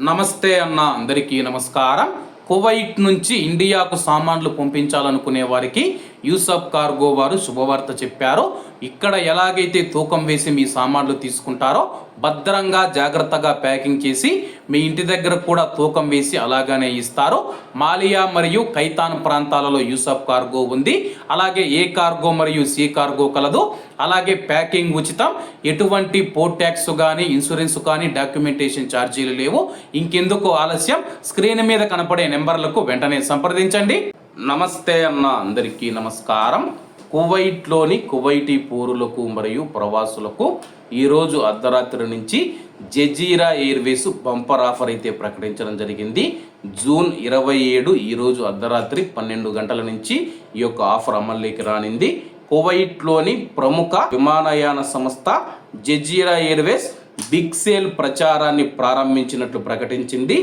నమస్తే అన్న అందరికీ నమస్కారం. కువైట్ నుంచి ఇండియాకు సామాన్లు పంపించాలనుకునే వారికి యూసఫ్ కార్గో వారు శుభవార్త చెప్పారు. ఇక్కడ ఎలాగైతే తూకం వేసి మీ సామాన్లు తీసుకుంటారో భద్రంగా జాగ్రత్తగా ప్యాకింగ్ చేసి మీ ఇంటి దగ్గర కూడా తూకం వేసి అలాగనే ఇస్తారు. మాలియా మరియు కైతాన్ ప్రాంతాలలో యూసఫ్ కార్గో ఉంది. అలాగే ఏ కార్గో మరియు సి కార్గో కలదు. అలాగే ప్యాకింగ్ ఉచితం. ఎటువంటి పోర్ట్ ట్యాక్స్ కానీ ఇన్సూరెన్స్ కానీ డాక్యుమెంటేషన్ ఛార్జీలు లేవు. ఇంకెందుకు ఆలస్యం? స్క్రీన్ మీద కనపడే నెంబర్లకు వెంటనే సంప్రదించండి. నమస్తే అన్న అందరికీ నమస్కారం. కువైట్లోని కువైటీ పౌరులకు మరియు ప్రవాసులకు ఈరోజు అర్ధరాత్రి నుంచి జజీరా ఎయిర్వేస్ బంపర్ ఆఫర్ అయితే ప్రకటించడం జరిగింది. జూన్ ఇరవై ఏడు ఈరోజు అర్ధరాత్రి పన్నెండు గంటల నుంచి ఈ యొక్క ఆఫర్ అమల్లోకి రానింది. కువైట్లోని ప్రముఖ విమానయాన సంస్థ జజీరా ఎయిర్వేస్ బిగ్ సేల్ ప్రచారాన్ని ప్రారంభించినట్లు ప్రకటించింది.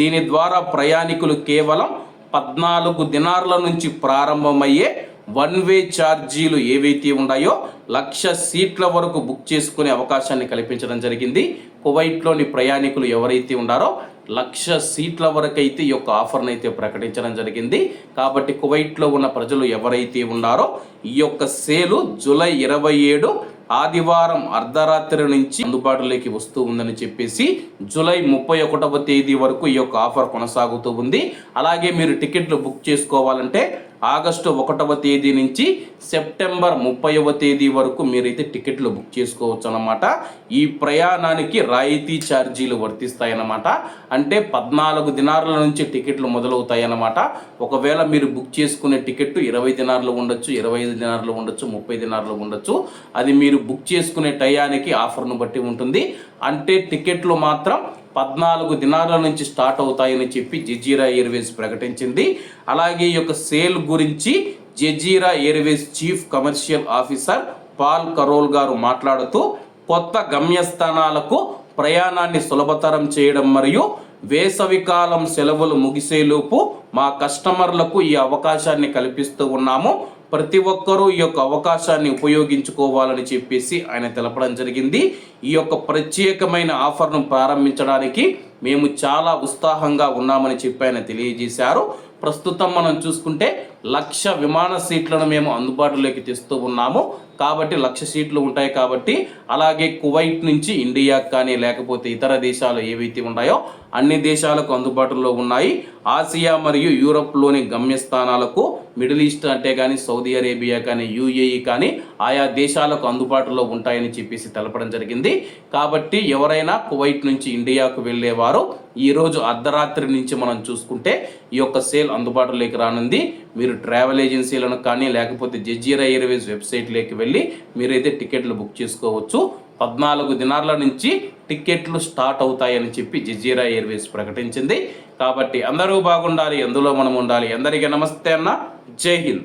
దీని ద్వారా ప్రయాణికులు కేవలం పద్నాలుగు దినార్ల నుంచి ప్రారంభమయ్యే వన్ వే ఛార్జీలు ఏవైతే ఉన్నాయో లక్ష సీట్ల వరకు బుక్ చేసుకునే అవకాశాన్ని కల్పించడం జరిగింది. కువైట్లోని ప్రయాణికులు ఎవరైతే ఉన్నారో లక్ష సీట్ల వరకు అయితే ఈ యొక్క ఆఫర్ను అయితే ప్రకటించడం జరిగింది. కాబట్టి కువైట్లో ఉన్న ప్రజలు ఎవరైతే ఉన్నారో ఈ యొక్క సేలు జూలై ఇరవై ఏడు ఆదివారం అర్ధరాత్రి నుంచి అందుబాటులోకి వస్తూ ఉందని చెప్పేసి జూలై ముప్పై ఒకటవ తేదీ వరకు ఈ యొక్క ఆఫర్ కొనసాగుతూ ఉంది. అలాగే మీరు టికెట్లు బుక్ చేసుకోవాలంటే ఆగస్టు ఒకటవ తేదీ నుంచి సెప్టెంబర్ ముప్పైవ తేదీ వరకు మీరైతే టికెట్లు బుక్ చేసుకోవచ్చు అనమాట ఈ ప్రయాణానికి రాయితీ ఛార్జీలు వర్తిస్తాయన్నమాట. అంటే పద్నాలుగు దినారుల నుంచి టికెట్లు మొదలవుతాయన్నమాట. ఒకవేళ మీరు బుక్ చేసుకునే టికెట్ ఇరవై దినారులు ఉండొచ్చు ఇరవై ఐదు దినారులు ఉండొచ్చు ముప్పై దినారులు ఉండొచ్చు. అది మీరు బుక్ చేసుకునే టయానికి ఆఫర్ను బట్టి ఉంటుంది. అంటే టికెట్లు మాత్రం పద్నాలుగు దినాల నుంచి స్టార్ట్ అవుతాయని చెప్పి జజీరా ఎయిర్వేస్ ప్రకటించింది. అలాగే ఈ యొక్క సేల్ గురించి Jazeera Airways chief commercial officer Paul Carroll గారు మాట్లాడుతూ కొత్త గమ్యస్థానాలకు ప్రయాణాన్ని సులభతరం చేయడం మరియు వేసవికాలం సెలవులు ముగిసేలోపు మా కస్టమర్లకు ఈ అవకాశాన్ని కల్పిస్తూ ఉన్నాము. ప్రతి ఒక్కరూ ఈ యొక్క అవకాశాన్ని ఉపయోగించుకోవాలని చెప్పేసి ఆయన తెలపడం జరిగింది. ఈ యొక్క ప్రత్యేకమైన ఆఫర్ను ప్రారంభించడానికి మేము చాలా ఉత్సాహంగా ఉన్నామని చెప్పి ఆయన తెలియజేశారు. ప్రస్తుతం మనం చూసుకుంటే లక్ష విమాన సీట్లను మేము అందుబాటులోకి తెస్తూ ఉన్నాము. కాబట్టి లక్ష సీట్లు ఉంటాయి కాబట్టి అలాగే కువైట్ నుంచి ఇండియాకి కానీ లేకపోతే ఇతర దేశాలు ఏవైతే ఉన్నాయో అన్ని దేశాలకు అందుబాటులో ఉన్నాయి. ఆసియా మరియు యూరప్లోని గమ్యస్థానాలకు మిడిల్ ఈస్ట్ అంటే కానీ సౌదీ అరేబియా కానీ యూఏఈ కానీ ఆయా దేశాలకు అందుబాటులో ఉంటాయని చెప్పేసి తెలపడం జరిగింది. కాబట్టి ఎవరైనా కువైట్ నుంచి ఇండియాకు వెళ్ళేవారు ఈరోజు అర్ధరాత్రి నుంచి మనం చూసుకుంటే ఈ యొక్క సేల్ అందుబాటులోకి రానుంది. మీరు మీరు ట్రావెల్ ఏజెన్సీలను కానీ లేకపోతే జజీరా ఎయిర్వేస్ వెబ్సైట్లోకి వెళ్ళి మీరైతే టికెట్లు బుక్ చేసుకోవచ్చు. పద్నాలుగు దినాల నుంచి టికెట్లు స్టార్ట్ అవుతాయని చెప్పి జజీరా ఎయిర్వేస్ ప్రకటించింది. కాబట్టి అందరూ బాగుండాలి ఎందులో మనం ఉండాలి అందరికీ నమస్తే అన్న. జై హింద్.